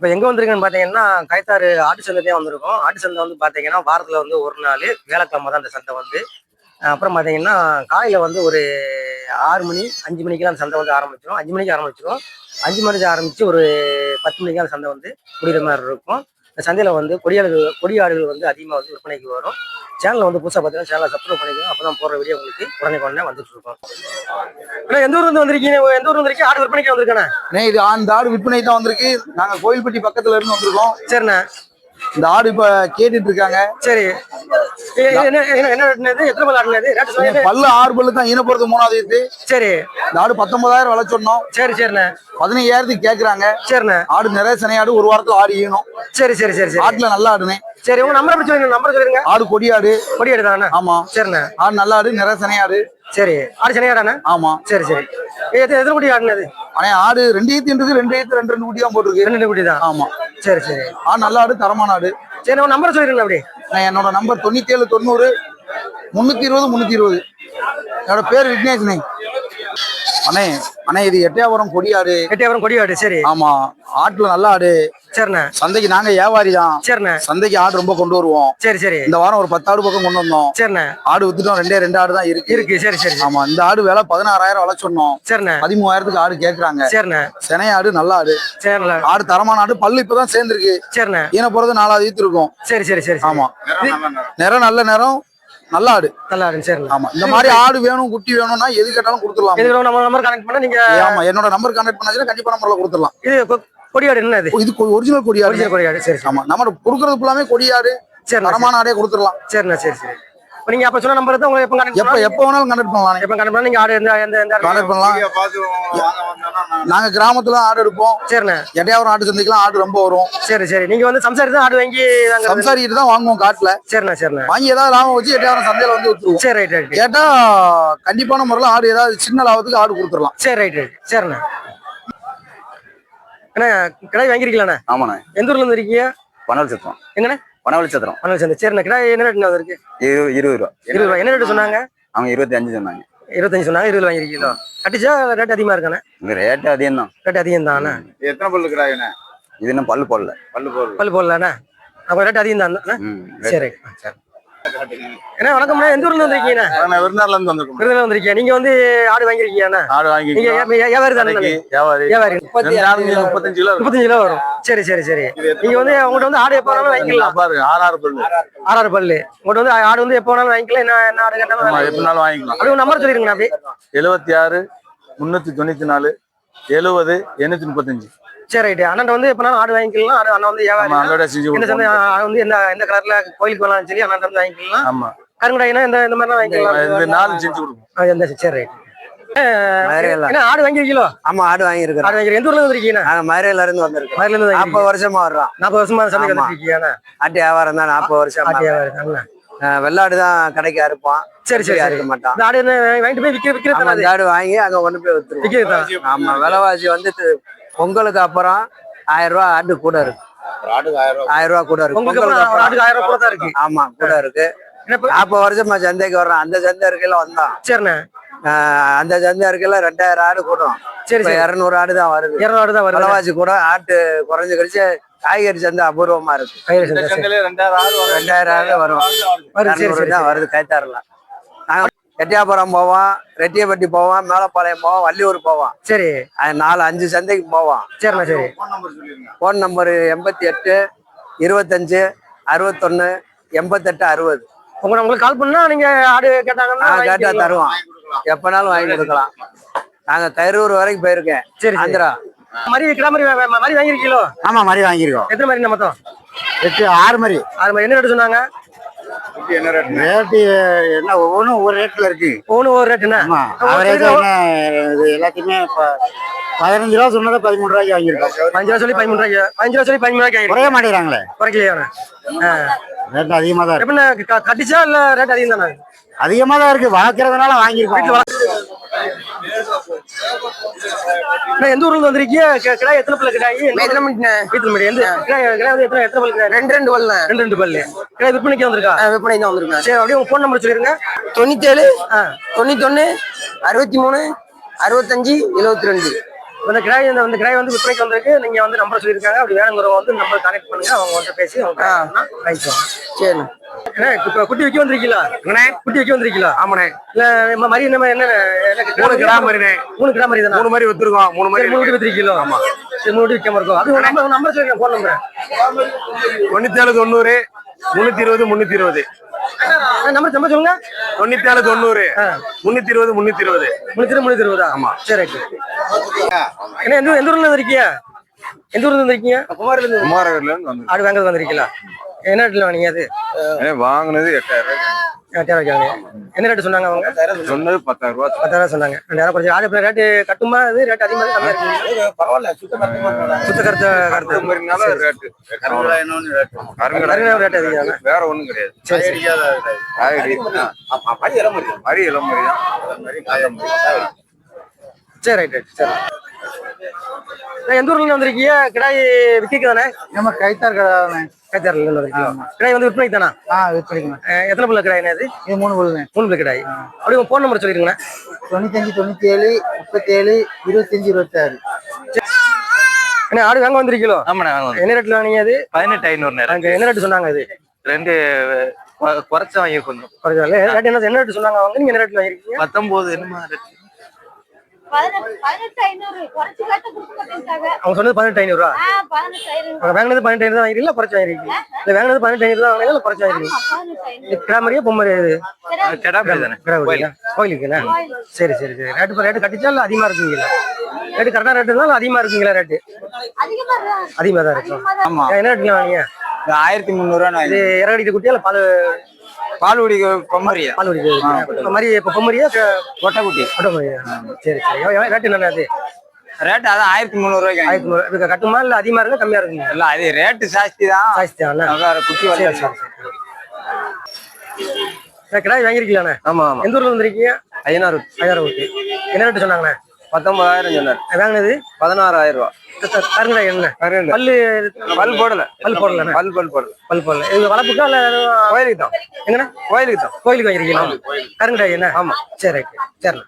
இப்போ எங்கே வந்திருக்குன்னு பார்த்தீங்கன்னா கைத்தாறு ஆட்டு சந்தையே வந்திருக்கோம். ஆட்டு சந்தை வந்து பார்த்தீங்கன்னா வாரத்தில் வந்து ஒரு நாள் வேலைக்கிழமை தான் அந்த சந்தை வந்து. அப்புறம் பார்த்தீங்கன்னா காலையில் வந்து ஒரு ஆறு மணி அஞ்சு மணிக்கெல்லாம் அந்த சந்தை வந்து ஆரம்பிச்சிடும் அஞ்சு மணிக்கு ஆரம்பிச்சிடும் அஞ்சு மணிக்கு ஆரம்பித்து ஒரு பத்து மணிக்கு அந்த சந்தை வந்து முடிகிற மாதிரி இருக்கும். இந்த சந்தையில வந்து கொடியாடுகள் கொடியாடுகள் வந்து அதிகமாக வந்து விற்பனைக்கு வரும். சேனலை வந்து புதுசாக பார்த்தீங்கன்னா சேனலை சப்ஸ்கிரைப் பண்ணிக்கணும் அப்போ தான் போடுற வீடியோ உங்களுக்கு உடனே உடனே வந்துட்டு இருக்கும். அண்ணா, எந்த ஊர்ல இருந்து வந்திருக்கீங்க? எந்த ஊர்ல வந்திருக்கீங்க? ஆடு விற்பனைக்கு வந்திருக்கானே அண்ணே. இது அந்த ஆடு விற்பனை தான் வந்திருக்கு. நாங்க கோயில்பட்டி பக்கத்துல இருந்து வந்திருக்கோம். சரிண்ணே. இந்த ஆடு இப்ப கேட்டுட்டு இருக்காங்க. சரி. பல்லு ஆறு பல்லு தான் ஈனப்புறது மூணாவது இது சரி. இந்த ஆடு பத்தொன்பதாயிரம் விலை சொன்னோம். சரி சரிண்ணே. பதினையாயிரத்துக்கு கேக்குறாங்க. சரிண்ணே. ஆடு நிறைய சனை ஆடு ஒரு வாரத்துல ஆடு ஈனும். சரி சரி சரி சரி. ஆட்டுல நல்ல ஆடுனே. சரி உங்க நம்பர் சொல்லுங்க நம்பர் சொல்லுங்க ஆடு கொடியாடு கொடி எடுத்தாண்ணே ஆமா. சரிண்ணே. ஆடு நல்ல ஆடு நிறைய சனை ஆடு. சரி. ஆடு சனியாடாண்ணே ஆமா. சரி சரி. எத்தனை குட்டி ஆடுனது? ஆனா ஆடு ரெண்டு ஈத்து ரெண்டு ஈத்து ரெண்டு ரெண்டு குட்டி தான் போட்டிருக்கு. ரெண்டு குட்டி தான் ஆமா. சரி சரி. ஆடு நல்ல ஆடு தரமான ஆடு. சரி உங்க நம்பர் சொல்லிடுங்க அப்படி நான் என்னோட நம்பர் தொண்ணூத்தி ஏழு தொண்ணூறு முன்னூத்தி இருபது முன்னூத்தி இருபது என்னோட பேர் விக்னேஷ்னே அண்ணே அண்ணே இது எட்டயபுரம் கொடியாடு எட்டியாபுரம் கொடி ஆடு சரி. ஆமா ஆட்டுல நல்ல ஆடு. சரிண்ணே. சந்தைக்கு நாங்க வியாபாரி தான். சரிண்ணே. சந்தைக்கு ஆடு ரொம்ப கொண்டு வருவோம். சரி சரி. இந்த வாரம் ஒரு பத்து ஆடு பக்கம் கொண்டு வந்தோம். சரிண்ணே. ஆடு வித்துட்டோம். ரெண்டே ரெண்டு ஆடு தான் இருக்கு. இருக்கு. சரி சரி ஆமா இந்த ஆடு விலை பதினாறாயிரம் விலை சொன்னோம். சரிண்ணே. பதிமூவாயிரத்துக்கு ஆடு கேக்குறாங்க. சரிண்ணே. சினை ஆடு நல்ல ஆடு. சரிண்ணே. ஆடு தரமான ஆடு. பல்லு இப்பதான் சேர்ந்திருக்கு. சரிண்ணே. ஈன போறது நாலாவது ஈத்து இருக்கும். சரி சரி சரி சரி. ஆமா. நிறம் நல்ல நிறம். நல்ல ஆடு. நல்லா இருக்கு சரிண்ணே. ஆமா. இந்த மாதிரி ஆடு வேணும் குட்டி வேணும்னா எது கேட்டாலும் கொடுத்துடலாம். நம்ம நம்பர் கனெக்ட் பண்ணா நீங்க ஆமா என்னோட நம்பர் கான்டாக்ட் பண்ணாச்சுன்னா கண்டிப்பா நம்பர்ல கொடுத்துடலாம். இது கொ- கொடி ஆடு என்ன இது இது ஒரிஜினல் கொடியாடு. ஒரிஜினல் கொடி ஆடு சரி சரி. ஆமா நம்ம கொடுக்கறது ஃபுல்லாமே கொடியாடு. சரிண்ணே தரமான ஆடே கொடுத்துடலாம். சரிண்ணே சரி சரி. நீங்க அப்ப சொன்ன நம்பர் தான் உங்களுக்கு எப்போ கனெக்ட் எப்ப எப்ப வேணாலும் கண்டக்ட் பண்ணலாம். எப்போ கனெக்ட் பண்ணா நீங்க ஆடு எந்த எந்த கான்டாக்ட் பண்ணலாம். நாங்க கிராமத்துல ஆடு எடுப்போம். சரிண்ணே. எட்டையாவரம் ஆடு சந்தைக்கெல்லாம் ஆடு ரொம்ப வரும். சரி சரி. நீங்க வந்து சம்சாரி தான் ஆடு வாங்கி. சம்சாரிக்கிட்டு தான் வாங்குவோம் காட்டுல. சரிண்ணே சரிண்ணே. வாங்கி ஏதாவது லாபம் வச்சு எட்டையாவரம் சந்தையில வந்து வித்துருவோம். சரி ரைட் ரைட். கேட்டா கண்டிப்பான முறையில் ஆடு ஏதாவது சின்ன லாபத்துக்கு ஆடு கொடுத்துடலாம். சரி ரைட் ரைட். சரிண்ணே. அண்ணா கிடாய் வாங்கிருக்கீங்களாண்ணே ஆமாண்ணே. எந்த ஊர்ல இருந்து இருக்கீங்க பனவல் சத்திரம் எங்கண்ணே? பனவல் சத்திரம் மணல் சந்தை சரிண்ணே கிடாய் என்ன ரேட் இருக்கு? இரு இருபது ரூபா. இருபது ரூபாய் என்ன ரேட் சொன்னாங்க? அவங்க இருபத்தி அஞ்சு சொன்னாங்க. இருபத்தஞ்சு சொன்னாங்க இருபது வாங்கிருக்கீங்களோ கட்டிச்சா ரேட் அதிகமா இருக்கானே ரேட்டு அதிகம் தான் ரேட் அதிகம் தானே எத்தனை பல்லு கிடாயினே இது இன்னும் பல்லு போடல. பல்லு போடுறது பல்லு போடலாண்ணே? அப்போ ரேட் அதிகம் தான் சரி. சரி. அண்ணா வணக்கம்ண்ணா. எந்த ஊர்ல இருந்து வந்திருக்கீங்கண்ணா? நாங்க விருந்தாள்ல இருந்து வந்திருக்கோம். வந்திருக்கீங்க. நீங்க வந்து ஆடு வாங்கிருக்கீங்கண்ணா ஆடு வாங்கி நீங்க வியா- வியாபாரி தானே வியாபாரி முப்பத்தஞ்சு கிலோ இருக்கும். முப்பத்தஞ்சு கிலோ வரும். சரி சரி சரி. நீங்க வந்து உங்கள்ட்ட வந்து ஆடு எப்போ வேணாலும் வாங்கிக்கலாம். பாருங்க ஆறு ஆறு பல்லு. ஆறாறு பல்லு. உங்கள்ட்ட வந்து ஆடு வந்து எப்போ வேணாலும் வாங்கிக்கலாம். என்ன என்ன ஆடு கேட்டாலும். எப்படினாலும் வாங்கிக்கலாம். ஒரு நம்பர் சொல்லிருங்கண்ணா அப்படி. எழுபத்தி ஆறு முன்னூத்தி தொண்ணூத்தி நாலு எழுபது எண்ணூத்தி முப்பத்தஞ்சு. சரி ரைட்டு அண்ணன் வந்து எப்போ ஆடு வாங்கிக்கலாம். ஆடு அண்ணன் வந்து வியாபாரி. ஆமா தான். அங்கோட செஞ்சு என்ன சந்தை கொடுப்போம். ஆடு வந்து எந்த எந்த கலர்ல கோயிலுக்கு வேணாலும் சரி அண்ணன் வந்து வாங்கிக்கலாம். ஆமா. கருங்கடாயினா இந்த இந்த மாதிரிலாம் வாங்கிக்கலாம். இந்த நாலு செஞ்சு கொடுப்போம். ஆ, எந்த சரி ரைட் ஆடு வாங்கிருக்கீங்களோ? ஆமா ஆடு வாங்கியிருக்கிறோம். ஆடு வாங்கி எந்த ஊர்ல இருந்து வந்திருக்கீங்கண்ணா நாங்க மதுரையில இருந்து வந்திருக்கோம். மதுரையில இருந்து நாற்பது வருஷமா வர்றோம். நாற்பது வருஷமா சந்தைக்கு இருக்கீங்கண்ணா ஆட்டு வியாபாரம் தான் நாற்பது வருஷமா ஆட்டு வியாபாரி தானே அஹ் வெள்ளாடு தான் கடைக்கு அறுப்போம். சரி சரி மாட்டோம். இந்த ஆடு வாங்கிட்டு போய் விற்கிற விற்கிறது ஆடு வாங்கி அங்க கொண்டு போய் வித்துருவோம். ஆமா விலைவாசி வந்து பொங்கலுக்கு அப்புறம் ஆயிரம் ரூபாய் ஆட்டு கூட இருக்கு. ஆயிரம் ரூபாய். கூட இருக்கு. பொங்கலுக்கு ஆயிரம் கூட தான் இருக்கு. ஆமா கூட இருக்கு. நாற்பது வருஷமா சந்தைக்கு வர்றோம். அந்த சந்தை இருக்கையில வந்தோம். சரிண்ணே. அந்த சந்தை இருக்கையில ரெண்டாயிரம் ஆடு கூடும் சரி இருநூறு ஆடு தான் வருது. இருநூறு ஆடு தான் வருது. விலைவாசி கூட ஆட்டு குறைஞ்சு கழிச்சு காய்கறி சந்தை அபூர்வமா இருக்கு. சந்தை, ரெண்டாயிரம் ஆடு வரும். ரெண்டாயிரம் ஆடு வரும். வருது சரி இரநூறு சரி தான் வருது. கைத்தாரில் நாங்கள் எட்டியாபுரம் போவோம் ரெட்டியப்பட்டி போவோம் மேலப்பாளையம் போவோம் வள்ளியூர் போவோம். சரி. அது நாலு அஞ்சு சந்தைக்கு போவோம். சரிண்ணா சரி. ஃபோன் நம்பர் எண்பத்தி எட்டு இருபத்தஞ்சு அறுபத்தொன்னு எண்பத்தெட்டு அறுபது. உங்க உங்களுக்கு கால் பண்ணா நீங்க ஆடு கேட்டாங்கன்னா வாங்கிக்கலாம். தருவோம். எப்பனாலும் வாங்கி கொடுக்கலாம். நாங்கள் கரூர் வரைக்கும் போயிருக்கேன். சரி ஆந்திரா. மாதிரி கிடா மாதிரி வாங்கிருக்கீங்களோ ஆமா மாதிரி வாங்கியிருக்கோம். எத்தனை மாதிரி மொத்தம்? எட்டு ஆறு மாதிரி அது மாதிரி என்ன ரேட்டு சொன்னாங்க? என்ன ரேட் ரேட்டு என்ன ஒவ்வொன்றும் ஒவ்வொரு ரேட்ல இருக்கு. ஒவ்வொன்று ஒரு அவரேஜ் என்ன இது எல்லாத்தையுமே இப்ப பதினஞ்சு ரூபா சொன்னதை பதிமூணு ரூபாய்க்கு வாங்கியிருக்கோம். அஞ்சு ரூபா சொல்லி பதிமூணு ரூபாய்க்கு ரூபா சொல்லி பதிமூணு ரூபாய்க்கு குறைய மாட்டேங்கிறாங்களே. குறைக்கலையா ரேட் அதிகமா தான் இருக்கு. கட்டிச்சா இல்ல ரேட் அதிகம் தானே? அதிகமா தான் இருக்கு. வளர்க்கறதுனால வாங்கியிருக்கோம். எந்த ஊர்ல இருந்து வந்திருக்கீங்க? கி- கிடாய் எத்தனை பல்லு கிடாய் எத்தனை மணிக்குண்ணே வீட்டுல முன்னாடி எந்த கிடாய் கிடாய் வந்து எத்தனை எத்தனை பல்லு ரெண்டு ரெண்டு பல்லுண்ணே ரெண்டு ரெண்டு பல்லு. கிடாய் விற்பனைக்கு வந்திருக்கா? விற்பனை தான் வந்திருக்கேன் சரி அப்படியே உங்க ஃபோன் நம்பர் சொல்லிருங்க. தொண்ணூத்தேழு தொண்ணூத்தொன்னு அறுபத்தி மூணு அறுபத்தஞ்சு எழுபத்தி ரெண்டு. இந்த கிடாய் இந்த இந்த கிடாய் வந்து விற்பனைக்கு வந்திருக்கு. நீங்க வந்து நம்பர் சொல்லியிருக்காங்க. அப்படி வேணுங்கிறவங்க வந்து நம்பர் கனெக்ட் பண்ணுங்க. அவங்க வந்து பேசி அவங்க வாங்கிக்குவாங்க சரி. ஏன்னா இப்ப குட்டி வைக்க வந்திருக்கீங்களா? குட்டி வைக்க வந்திருக்கீங்களா? ஆமாண்ணே. இல்ல மரி என்ன என்ன மூணு கிடா மாதிரிண்ணே மூணு கிடா மாதிரி மூணு மாதிரி வித்துருக்கோம். மூணு மாதிரி மூணு வித்து கிலோ ஆமா. சரி மூணு விற்காம இருக்கும். அது நம்பர் நம்பர் சொல்லுங்க போன் நம்பர் தொண்ணூத்தி ஏழு தொண்ணூறு. முன்னூத்தி இருபது முன்னூத்தி இருபது. நம்பர் நம்பர் சொல்லுங்க. தொண்ணூத்தி ஏழு தொண்ணூறு. முன்னூத்தி இருபது முன்னூத்தி இருபது. முன்னூத்தி முன்னூத்தி இருபதா? ஆமா. சரி என்ன எந்த எந்த ஊர்ல இருக்கீங்க எந்த ஊர்ல இருந்து இருக்கீங்க குமாரில குமாரகர்ல இருந்து வந்து ஆடு வாங்க வந்திருக்கீங்களா? என்ன ரேட்ல வாங்கினீங்க அது? வாங்கினது எட்டாயிரம் ரூபாய் எட்டாயிரம் வைக்காங்க என்ன ரேட் சொன்னாங்க அவங்க? சொன்னது பத்தாயிரம் ரூபாய் பத்தாயிரம் சொன்னாங்க. ரெண்டாயிரம் குறைச்சி ஆடு இப்போ ரேட்டு கட்டுமா? அது ரேட் அதிகமாக கம்மியா இருக்கு பரவாயில்ல சுத்த கருத்து கருத்து. மாதிரினால ரேட்டு கருங்கடா ரேட் அதிகம்? வேற ஒண்ணும் கிடையாது. சரி சரி. காய்கறி மரி இளமரி தான். சரி ரைட் ரைட் சரி. எந்த ஊர்ல இருந்து வந்திருக்கீங்க? கிடாய் விற்க தானே? நம்ம கைத்தார் கடை கைத்தாரில வந்திருக்கீங்க. கிடாய் வந்து விற்பனைக்கு தானா? ஆ விற்பனைக்குண்ணே அஹ், எத்தனை புள்ள கிடாய் அது இது மூணு பொழுதுண்ணே மூணு புள்ள கிடாய். அப்படியே உங்க ஃபோன் நம்பர் சொல்லிருங்கண்ணா தொண்ணூத்தஞ்சு தொண்ணூத்தி ஏழு முப்பத்தேழு இருபத்தஞ்சு இருபத்தாறு. அண்ணா ஆடு வாங்க வந்திருக்கீங்களோ? ஆமாண்ணே வாங்க என்ன ரேட்ல வாங்கினீங்க அது பதினெட்டு ஐநூறு அங்க என்ன ரேட் சொன்னாங்க அது ரெண்டு குறைச்சு வாங்கி கொஞ்சம். குறைச்சால ரேட் என்ன என்ன ரேட் சொன்னாங்க அவங்க? நீங்க என்ன ரேட்ல வாங்கிருக்கீங்க? பத்தொன்பது என்னமா rate? பதினெட்டு பதினெட்டு ஐநூறு குறைச்சு கேட்ட கொடுக்க மாட்டேங்கிறாங்க அவங்க சொன்னது பதினெட்டு ஐநூறு? ரூபா வாங்கினது பதினெட்டு ஐநூறு வாங்கிருக்கீங்களா குறைச்சு வாங்கிருக்கீங்க இல்ல வாங்கினது பதினெட்டு ஐநூறு தான் வாங்கினீங்களா? குறைச்சு வாங்கிருக்கீங்க ஆமா பதினெட்டு ஐநூறு. கிடா மாதிரியா பொம்மை இது? கோயிலுக்குண்ணா சரி சரி சரி. ரேட்டு இப்போ ரேட்டு கட்டிச்சா இல்லை அதிகமாக இருக்குங்களா? ரேட்டு கரெக்டாக ரேட்டு இருந்தாலும் அதிகமாக இருக்குங்களா ரேட்டு அதிகமா தான் அதிகமாக தான் இருக்கும் என்ன ரேட்டுல வாங்கிங்க? ஆயிரத்தி முந்நூறுவா இது இறகடிக்க குட்டியா இல்லை பால் பால் குடிக்க பொம்மரியா? பால் குடிக்க இப்போ மாதிரி இப்போ பொம்மரியா? கொட்டைக்குட்டி கொட்டமரியா சரி சரி. எவ்வளவு ரேட்டு என்ன அது? ரேட் அதான் ஆயிரத்தி முந்நூறுவாய்க்கு ஆயிரத்தி முந்நூறு. கட்டுமா இல்லை அதிகமாக இருக்கா கம்மியாக இருக்குங்க இல்ல அது ரேட்டு ஜாஸ்தி தான். ஜாஸ்தி தானே? குட்டி சரி கிடாய் வாங்கியிருக்கீங்களாண்ணே ஆமா ஆமா. எந்த ஊர்ல வந்திருக்கீங்க? ஐநூறு ஐயாயிரம் என்ன ரேட்டு சொன்னாங்கண்ணே? பத்தொன்பதாயிரம் சொன்னார். வாங்கினது? பதினாறாயிரம் ரூபா. கருங்கடா என்ன? பல்லு பல் போடல. பல் போடல பல் பல் போடல. பல் போடல. இது வளர்ப்புக்கா இல்ல கோயிலுக்கு தான். எங்கண்ணா? கோயிலுக்கு தான். கோயிலுக்கு வாங்கிருக்கீங்களா? கருங்கடாய் என்ன? ஆமா. சரி சரி.